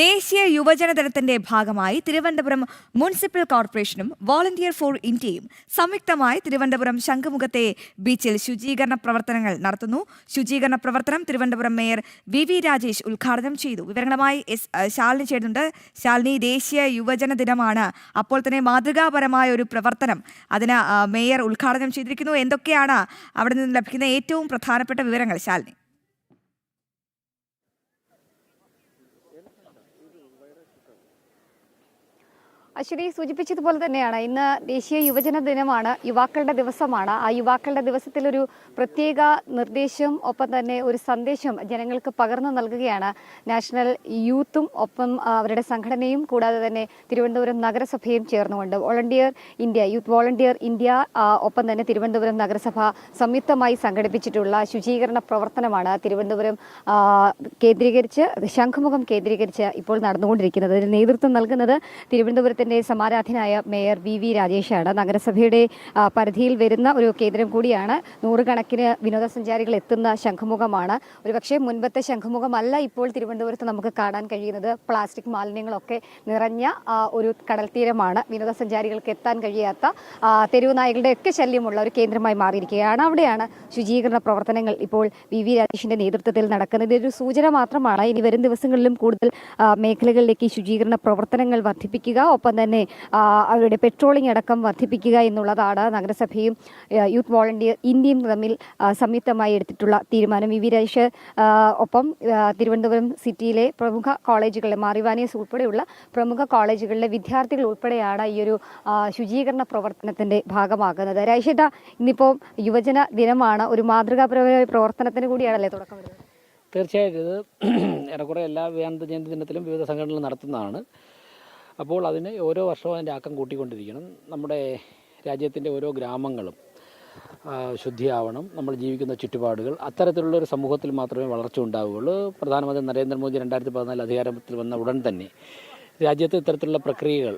ദേശീയ യുവജന ദിനത്തിന്റെ ഭാഗമായി തിരുവനന്തപുരം മുനിസിപ്പൽ കോർപ്പറേഷനും വോളണ്ടിയർ ഫോർ ഇന്ത്യയും സംയുക്തമായി തിരുവനന്തപുരം ശംഖുമുഖത്തെ ബീച്ചിൽ ശുചീകരണ പ്രവർത്തനങ്ങൾ നടത്തുന്നു. ശുചീകരണ പ്രവർത്തനം Thiruvananthapuram mayor V V Rajesh ഉദ്ഘാടനം ചെയ്തു. വിവരങ്ങളുമായി എസ് ശാലിനി ചേരുന്നുണ്ട്. ശാലിനി ദേശീയ യുവജന ദിനമാണ് അപ്പോൾ തന്നെ മാതൃകാപരമായ ഒരു പ്രവർത്തനം അതിന് മേയർ ഉദ്ഘാടനം ചെയ്തിരിക്കുന്നു. എന്തൊക്കെയാണ് അവിടെ നിന്ന് ലഭിക്കുന്ന ഏറ്റവും പ്രധാനപ്പെട്ട വിവരങ്ങൾ ശാലിനി? അശ്വതി സൂചിപ്പിച്ചതുപോലെ തന്നെയാണ് ഇന്ന് ദേശീയ യുവജന ദിനമാണ് യുവാക്കളുടെ ദിവസമാണ്. ആ യുവാക്കളുടെ ദിവസത്തിൽ ഒരു പ്രത്യേക നിർദ്ദേശം ഒപ്പം തന്നെ ഒരു സന്ദേശം ജനങ്ങൾക്ക് പകർന്നു നൽകുകയാണ്. നാഷണൽ യൂത്തും ഒപ്പം അവരുടെ സംഘടനയും കൂടാതെ തന്നെ തിരുവനന്തപുരം നഗരസഭയും ചേർന്നുകൊണ്ട് volunteer India youth volunteer India ഒപ്പം തന്നെ തിരുവനന്തപുരം നഗരസഭ സംയുക്തമായി സംഘടിപ്പിച്ചിട്ടുള്ള ശുചീകരണ പ്രവർത്തനമാണ് തിരുവനന്തപുരം കേന്ദ്രീകരിച്ച് ശംഖുമുഖം കേന്ദ്രീകരിച്ച് ഇപ്പോൾ നടന്നുകൊണ്ടിരിക്കുന്നത്. നേതൃത്വം നൽകുന്നത് തിരുവനന്തപുരത്തിന്റെ സമാരാധനായ മേയർ വി വി രാജേഷാണ് നഗരസഭയുടെ പരിധിയിൽ വരുന്ന ഒരു കേന്ദ്രം കൂടിയാണ്. നൂറുകണക്കിന് വിനോദസഞ്ചാരികൾ എത്തുന്ന ശംഖുമുഖമാണ്. ഒരുപക്ഷെ മുൻപത്തെ ശംഖുമുഖമല്ല ഇപ്പോൾ തിരുവനന്തപുരത്ത് നമുക്ക് കാണാൻ കഴിയുന്നത്. പ്ലാസ്റ്റിക് മാലിന്യങ്ങളൊക്കെ നിറഞ്ഞ ഒരു കടൽ തീരമാണ് വിനോദസഞ്ചാരികൾക്ക് എത്താൻ കഴിയാത്ത ആ, തെരുവ് നായകളുടെ ഒക്കെ ശല്യമുള്ള ഒരു കേന്ദ്രമായി മാറിയിരിക്കുകയാണ്. അവിടെയാണ് ശുചീകരണ പ്രവർത്തനങ്ങൾ ഇപ്പോൾ വി വി രാജേഷിന്റെ നേതൃത്വത്തിൽ നടക്കുന്നത്. ഇതൊരു സൂചന മാത്രമാണ്. ഇനി വരും ദിവസങ്ങളിലും കൂടുതൽ മേഖലകളിലേക്ക് ശുചീകരണ പ്രവർത്തനങ്ങൾ വർദ്ധിപ്പിക്കുക. ഒപ്പം തന്നെ അവരുടെ പെട്രോളിംഗ് അടക്കം വർദ്ധിപ്പിക്കുക എന്നുള്ളതാണ് നഗരസഭയും യൂത്ത് വോളണ്ടിയർ ഇന്ത്യയും തമ്മിൽ സംയുക്തമായി എടുത്തിട്ടുള്ള തീരുമാനം. വി ഒപ്പം തിരുവനന്തപുരം സിറ്റിയിലെ പ്രമുഖ കോളേജുകളിലെ മാറിവാനിയസ് ഉൾപ്പെടെയുള്ള പ്രമുഖ കോളേജുകളിലെ വിദ്യാർത്ഥികൾ ഉൾപ്പെടെയാണ് ഈ ഒരു ശുചീകരണ പ്രവർത്തനത്തിന്റെ ഭാഗമാകുന്നത്. രാജേഷേട്ട ഇന്നിപ്പോൾ യുവജന ദിനമാണ്. ഒരു മാതൃകാപരമായ പ്രവർത്തനത്തിന് കൂടിയാണല്ലേ തുടക്കം തീർച്ചയായിട്ടും. ഇത് ഏറെക്കുറെ എല്ലാ വേദ ജയന്തി ദിനത്തിലും വിവിധ സംഘടനകൾ നടത്തുന്നതാണ്. അപ്പോൾ അതിന് ഓരോ വർഷവും അതിന്റെ ആക്കം കൂട്ടിക്കൊണ്ടിരിക്കണം. നമ്മുടെ രാജ്യത്തിന്റെ ഓരോ ഗ്രാമങ്ങളും ശുദ്ധിയാവണം. നമ്മൾ ജീവിക്കുന്ന ചുറ്റുപാടുകൾ അത്തരത്തിലുള്ള ഒരു സമൂഹത്തിൽ മാത്രമേ വളർച്ച ഉണ്ടാവുകയുള്ളൂ. പ്രധാനമന്ത്രി നരേന്ദ്രമോദി രണ്ടായിരത്തി പതിനാല് അധികാരത്തിൽ വന്ന ഉടൻ തന്നെ രാജ്യത്ത് ഇത്തരത്തിലുള്ള പ്രക്രിയകൾ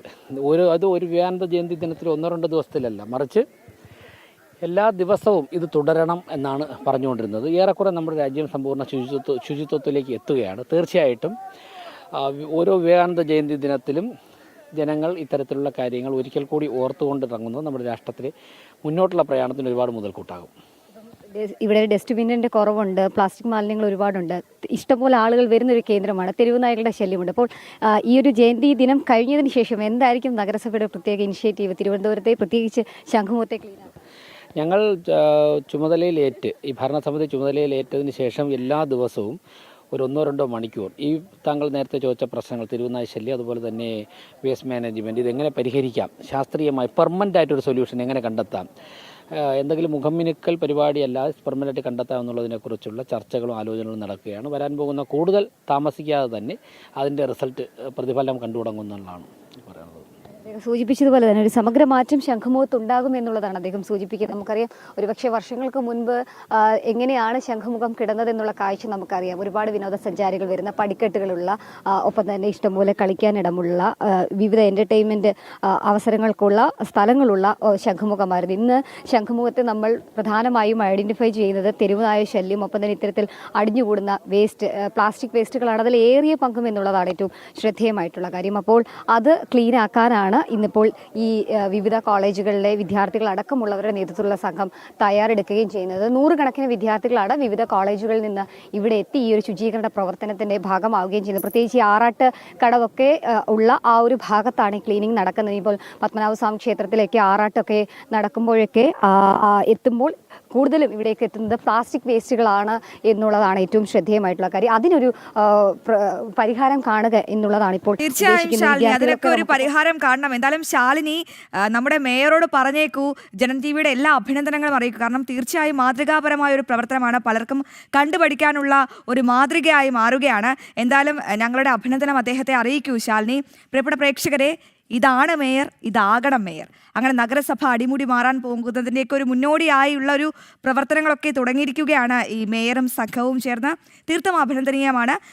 ഓരോ അത് ഒരു വിവേകാനന്ദ ജയന്തി ദിനത്തിൽ ഒന്നോ രണ്ടോ ദിവസത്തിലല്ല മറിച്ച് എല്ലാ ദിവസവും ഇത് തുടരണം എന്നാണ് പറഞ്ഞുകൊണ്ടിരുന്നത്. ഏറെക്കുറെ നമ്മുടെ രാജ്യം സമ്പൂർണ ശുചിത്വ ശുചിത്വത്തിലേക്ക് എത്തുകയാണ്. തീർച്ചയായിട്ടും ഓരോ വിവേകാനന്ദ ജയന്തി ദിനത്തിലും ജനങ്ങൾ ഇത്തരത്തിലുള്ള കാര്യങ്ങൾ ഒരിക്കൽ കൂടി ഓർത്തുകൊണ്ട് ഇറങ്ങുന്നത് നമ്മുടെ രാഷ്ട്രത്തിൽ മുന്നോട്ടുള്ള പ്രയാണത്തിന് ഒരുപാട് മുതൽക്കൂട്ടാകും. ഇവിടെ ഡസ്റ്റ്ബിന്നിന്റെ കുറവുണ്ട് പ്ലാസ്റ്റിക് മാലിന്യങ്ങൾ ഒരുപാടുണ്ട്. ഇഷ്ടംപോലെ ആളുകൾ വരുന്ന ഒരു കേന്ദ്രമാണ് തെരുവ് നായകളുടെ ശല്യമുണ്ട്. അപ്പോൾ ഈ ഒരു ജയന്തി ദിനം കഴിഞ്ഞതിന് ശേഷം എന്തായിരിക്കും നഗരസഭയുടെ പ്രത്യേക ഇനിഷ്യേറ്റീവ്? തിരുവനന്തപുരത്തെ പ്രത്യേകിച്ച് ശംഖുമുഖത്തെ ഞങ്ങൾ ചുമതലയിലേറ്റ് ഈ ഭരണസമിതി ചുമതലയിലേറ്റതിന് ശേഷം എല്ലാ ദിവസവും ഒരു ഒന്നോ രണ്ടോ മണിക്കൂർ. ഈ താങ്കൾ നേരത്തെ ചോദിച്ച പ്രശ്നങ്ങൾ തിരുവനായ ശല്യം അതുപോലെ തന്നെ വേസ്റ്റ് മാനേജ്മെന്റ് ഇതെങ്ങനെ പരിഹരിക്കാം? ശാസ്ത്രീയമായി പെർമനന്റ് ആയിട്ടൊരു സൊല്യൂഷൻ എങ്ങനെ കണ്ടെത്താം? എന്തെങ്കിലും മുഖമിനുക്കൽ പരിപാടിയല്ല പെർമനന്റ് കണ്ടെത്താം എന്നുള്ളതിനെക്കുറിച്ചുള്ള ചർച്ചകളും ആലോചനകളും നടക്കുകയാണ്. വരാൻ പോകുന്ന കൂടുതൽ താമസിക്കാതെ തന്നെ അതിന്റെ റിസൾട്ട് പ്രതിഫലം കണ്ടു തുടങ്ങുന്നതാണ് പറയുന്നത് സൂചിപ്പിച്ചതുപോലെ തന്നെ ഒരു സമഗ്ര മാറ്റം ശംഖുമുഖത്ത് ഉണ്ടാകും എന്നുള്ളതാണ് അദ്ദേഹം സൂചിപ്പിക്കുന്നത്. നമുക്കറിയാം ഒരുപക്ഷെ വർഷങ്ങൾക്ക് മുൻപ് എങ്ങനെയാണ് ശംഖുമുഖം കിടന്നത് എന്നുള്ള കാഴ്ച നമുക്കറിയാം. ഒരുപാട് വിനോദസഞ്ചാരികൾ വരുന്ന പടിക്കെട്ടുകളുള്ള ഒപ്പം തന്നെ ഇഷ്ടംപോലെ കളിക്കാനിടമുള്ള വിവിധ എന്റർടൈൻമെന്റ് അവസരങ്ങൾക്കുള്ള സ്ഥലങ്ങളുള്ള ശംഖുമുഖമായിരുന്നു. ഇന്ന് ശംഖുമുഖത്തെ നമ്മൾ പ്രധാനമായും ഐഡന്റിഫൈ ചെയ്യുന്നത് തെരുവുനായ ശല്യം ഒപ്പം തന്നെ ഇത്തരത്തിൽ അടിഞ്ഞുകൂടുന്ന വേസ്റ്റ് പ്ലാസ്റ്റിക് വേസ്റ്റുകളാണ് അതിൽ ഏറിയ പങ്കും എന്നുള്ളതാണ് ഏറ്റവും ശ്രദ്ധേയമായിട്ടുള്ള കാര്യം. അപ്പോൾ അത് ക്ലീൻ ആക്കാനാണ് ഇന്നിപ്പോൾ ഈ വിവിധ കോളേജുകളിലെ വിദ്യാർത്ഥികൾ അടക്കമുള്ളവരുടെ നേതൃത്വത്തിലുള്ള സംഘം തയ്യാറെടുക്കുകയും ചെയ്യുന്നത്. നൂറുകണക്കിന് വിദ്യാർത്ഥികളാണ് വിവിധ കോളേജുകളിൽ നിന്ന് ഇവിടെ എത്തി ഈ ഒരു ശുചീകരണ പ്രവർത്തനത്തിന്റെ ഭാഗമാവുകയും ചെയ്യുന്നത്. പ്രത്യേകിച്ച് ഈ ആറാട്ട് കടവൊക്കെ ഉള്ള ആ ഒരു ഭാഗത്താണ് ഈ ക്ലീനിങ് നടക്കുന്നത്. ഇപ്പോൾ പത്മനാഭസ്വാമി ക്ഷേത്രത്തിലേക്ക് ആറാട്ടൊക്കെ നടക്കുമ്പോഴൊക്കെ എത്തുമ്പോൾ കൂടുതലും ഇവിടേക്ക് എത്തുന്നത് പ്ലാസ്റ്റിക് വേസ്റ്റുകളാണ് എന്നുള്ളതാണ് ഏറ്റവും ശ്രദ്ധേയമായിട്ടുള്ള കാര്യം. അതിനൊരു പരിഹാരം കാണുക എന്നുള്ളതാണ് ഇപ്പോൾ തീർച്ചയായും ശാലിനി അതിനൊക്കെ ഒരു പരിഹാരം കാണണം. എന്തായാലും ശാലിനി നമ്മുടെ മേയറോട് പറഞ്ഞേക്കൂ. ജനജീവിയുടെ ടിവിയുടെ എല്ലാ അഭിനന്ദനങ്ങളും അറിയിക്കും. കാരണം തീർച്ചയായും മാതൃകാപരമായ ഒരു പ്രവർത്തനമാണ് പലർക്കും കണ്ടുപഠിക്കാനുള്ള ഒരു മാതൃകയായി മാറുകയാണ്. എന്തായാലും ഞങ്ങളുടെ അഭിനന്ദനം അദ്ദേഹത്തെ അറിയിക്കൂ ശാലിനി. പ്രിയപ്പെട്ട പ്രേക്ഷകരെ ഇതാണ് മേയർ ഇതാകണം മേയർ. അങ്ങനെ നഗരസഭ അടിമുടി മാറാൻ പോകുന്നതിന്റെയൊക്കെ ഒരു മുന്നോടിയായുള്ള ഒരു പ്രവർത്തനങ്ങളൊക്കെ തുടങ്ങിയിരിക്കുകയാണ് ഈ മേയറും സംഘവും ചേർന്ന് തീർത്തും അഭിനന്ദനീയമാണ്.